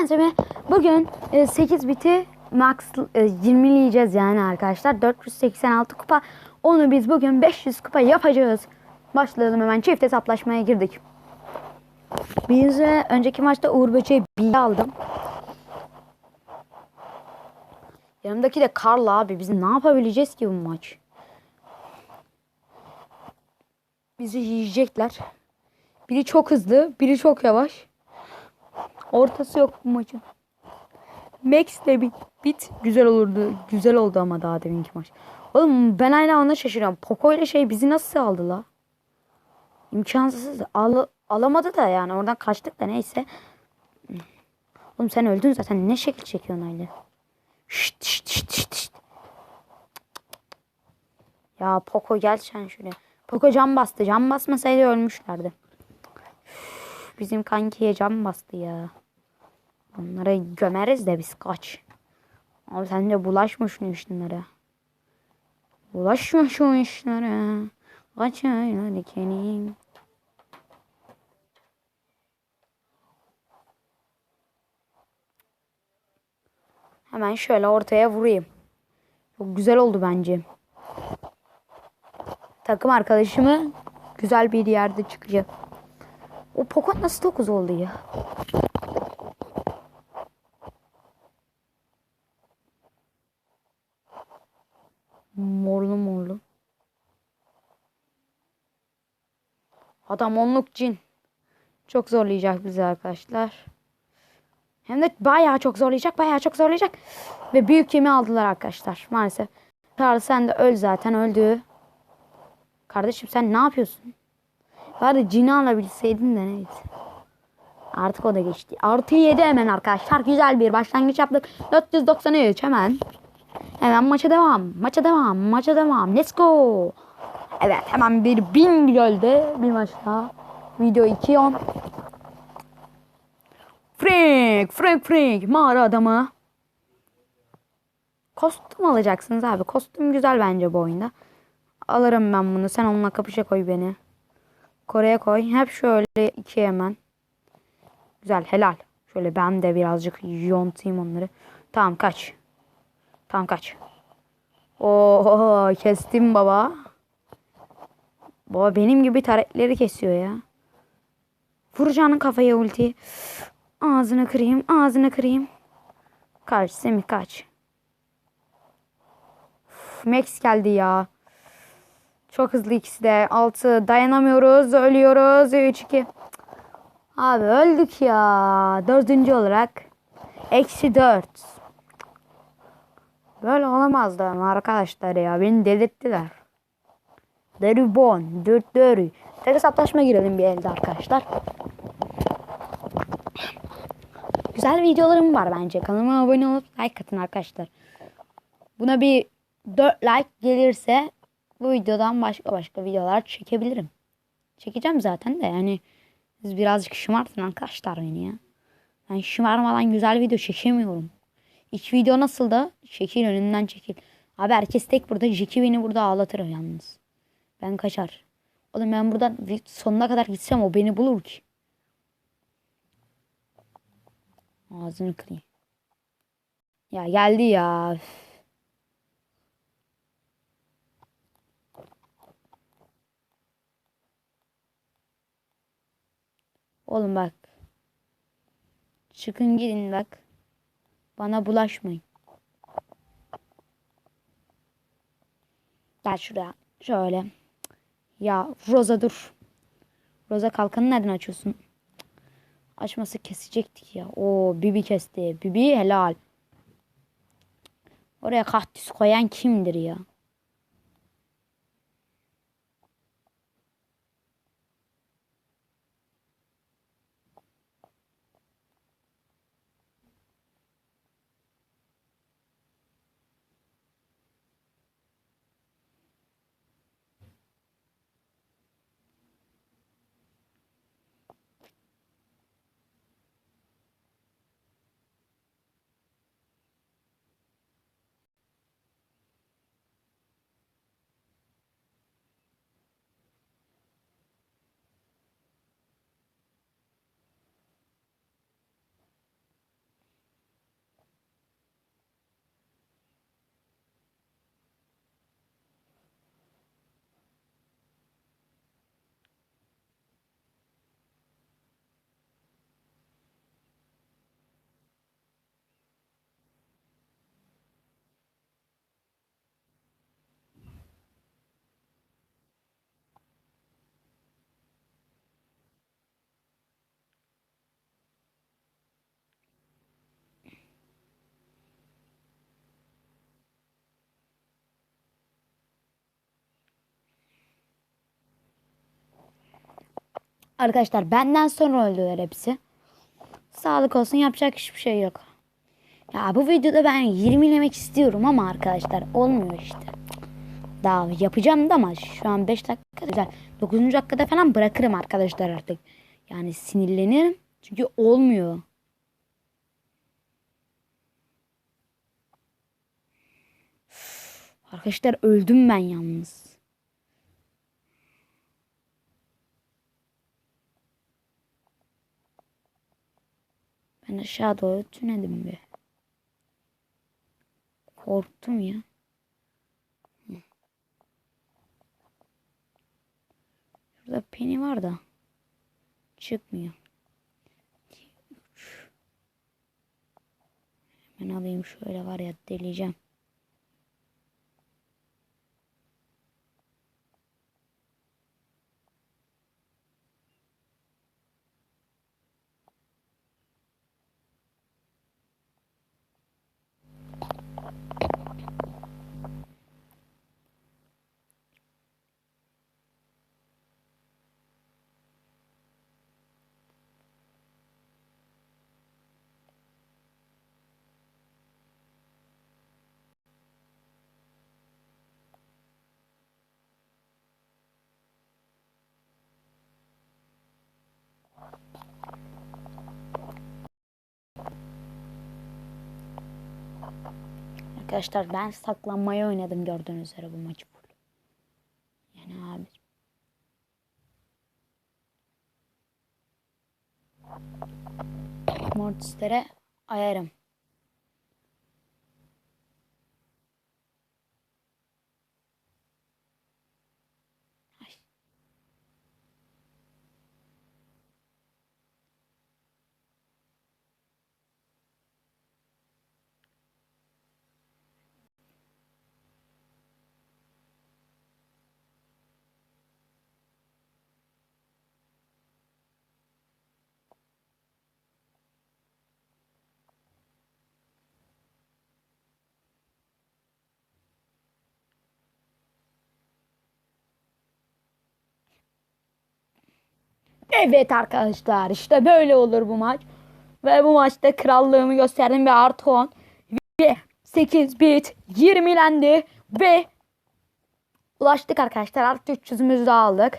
Ben Semih. Bugün e, 8 biti max e, 20'leyeceğiz yani arkadaşlar. 486 kupa. Onu biz bugün 500 kupa yapacağız. Başlayalım hemen çift hesaplaşmaya girdik. E, önceki maçta Uğur Böceği bir aldım. Yanımdaki de Karl abi. Biz ne yapabileceğiz ki bu maç? Bizi yiyecekler. Biri çok hızlı, biri çok yavaş. Ortası yok bu maçın. Max de bit, bit güzel olurdu. Güzel oldu ama daha deminki maç. Oğlum ben hala ona şaşırıyorum. Poco ile şey bizi nasıl aldı la? İmkansız. Al, alamadı da yani oradan kaçtık da neyse. Oğlum sen öldün zaten ne şekil çekiyorsun öyle? Şşt şşt şşt şşt. şşt. Ya Poco gel sen şuraya. Poco cam bastı. Cam basmasaydı ölmüşlerdi. Üf, Bizim kankiye cam bastı ya. Onları gömeriz de biz kaç. Abi sen de bulaşma şunu işlere. Bulaşma şu işlere. Kaç aylar dikenim. Hemen şöyle ortaya vurayım. Çok güzel oldu bence. Takım arkadaşımı güzel bir yerde çıkacak. O Poco nasıl 9 oldu ya? Adam onluk cin. Çok zorlayacak bizi arkadaşlar. Hem de bayağı çok zorlayacak, bayağı çok zorlayacak. Ve büyük kimi aldılar arkadaşlar maalesef. Karl sen de öl zaten öldü. Kardeşim sen ne yapıyorsun? Bari cini alabilseydin de neyse. Artık o da geçti. Artı 7 hemen arkadaşlar. Güzel bir başlangıç yaptık. 493 hemen. Hemen maça devam. Maça devam. Maça devam. Let's go. Evet hemen bir bin gölde bir maçta. Video 2 10. Frank, Frank, Frank. Mağara adamı. Kostüm alacaksınız abi. Kostüm güzel bence bu oyunda. Alırım ben bunu. Sen onunla kapışa koy beni. Kore'ye koy. Hep şöyle iki hemen. Güzel helal. Şöyle ben de birazcık yontayım onları. Tamam kaç. Tamam kaç. Oo kestim baba. Baba benim gibi taretleri kesiyor ya. Vuracağının kafaya ulti. Ağzını kırayım, ağzını kırayım. Kaç Semih kaç. Uf, Max geldi ya. Çok hızlı ikisi de. 6 dayanamıyoruz. Ölüyoruz. 3-2. Abi öldük ya. Dördüncü olarak. Eksi 4. Böyle olamazdı ama arkadaşlar ya. Beni delirttiler. Deri bon. Dört deri. Tek hesaplaşma girelim bir elde arkadaşlar. Güzel videolarım var bence. Kanalıma abone olup like atın arkadaşlar. Buna bir 4 like gelirse bu videodan başka başka videolar çekebilirim. Çekeceğim zaten de yani siz birazcık şımartın arkadaşlar beni ya. Ben şımarmadan güzel video çekemiyorum. İlk video nasıl da şekil önünden çekil. Abi herkes tek burada. Jeki beni burada ağlatır yalnız. Ben kaçar. Oğlum ben buradan sonuna kadar gitsem o beni bulur ki. Ağzını kırayım. Ya geldi ya. Oğlum bak. Çıkın gidin bak. Bana bulaşmayın. Gel şuraya. Şöyle. Ya Roza dur. Roza kalkanı nereden açıyorsun? Açması kesecektik ya. O Bibi kesti. Bibi helal. Oraya kaktüs koyan kimdir ya? Arkadaşlar benden sonra öldüler hepsi. Sağlık olsun yapacak hiçbir şey yok. Ya bu videoda ben 20 yemek istiyorum ama arkadaşlar olmuyor işte. Daha yapacağım da ama şu an 5 dakika güzel. 9. dakikada falan bırakırım arkadaşlar artık. Yani sinirlenirim. Çünkü olmuyor. Arkadaşlar öldüm ben yalnız. Ben aşağı doğru tünedim bir. Korktum ya. Şurada peni var da. Çıkmıyor. Hemen alayım şöyle var ya deleyeceğim. Arkadaşlar ben saklanmayı oynadım gördüğünüz üzere bu maçı. Yani abi. Mortislere ayarım. Evet arkadaşlar işte böyle olur bu maç. Ve bu maçta krallığımı gösterdim ve artı 10 ve 8 bit 20'lendi ve ulaştık arkadaşlar artı 300'ümüzü de aldık.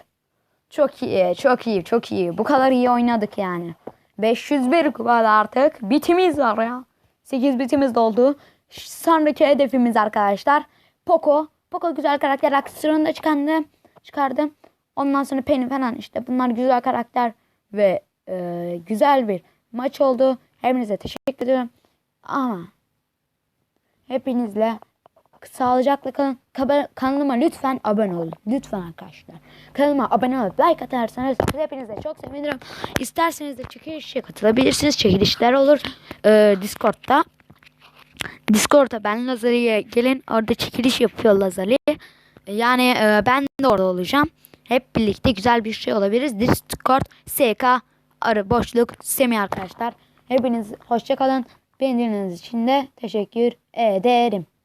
Çok iyi çok iyi çok iyi bu kadar iyi oynadık yani. 501 kupada artık bitimiz var ya. 8 bitimiz doldu. Sonraki hedefimiz arkadaşlar Poco. Poco güzel karakter aksiyonunda çıkardı. çıkardım. Ondan sonra Penny falan işte bunlar güzel karakter ve e, güzel bir maç oldu. Hepinize teşekkür ediyorum. Ama hepinizle sağlıcakla kalın. Kanalıma lütfen abone olun. Lütfen arkadaşlar. Kanalıma abone olup like atarsanız hepinize çok sevinirim. İsterseniz de çekilişe katılabilirsiniz. Çekilişler olur. Ee, Discord'da. Discord'a ben Lazali'ye gelin. Orada çekiliş yapıyor Lazali. Yani e, ben de orada olacağım. Hep birlikte güzel bir şey olabiliriz. Discord, SK, arı, boşluk, Semih arkadaşlar. Hepiniz hoşça kalın. Beğendiğiniz için de teşekkür ederim.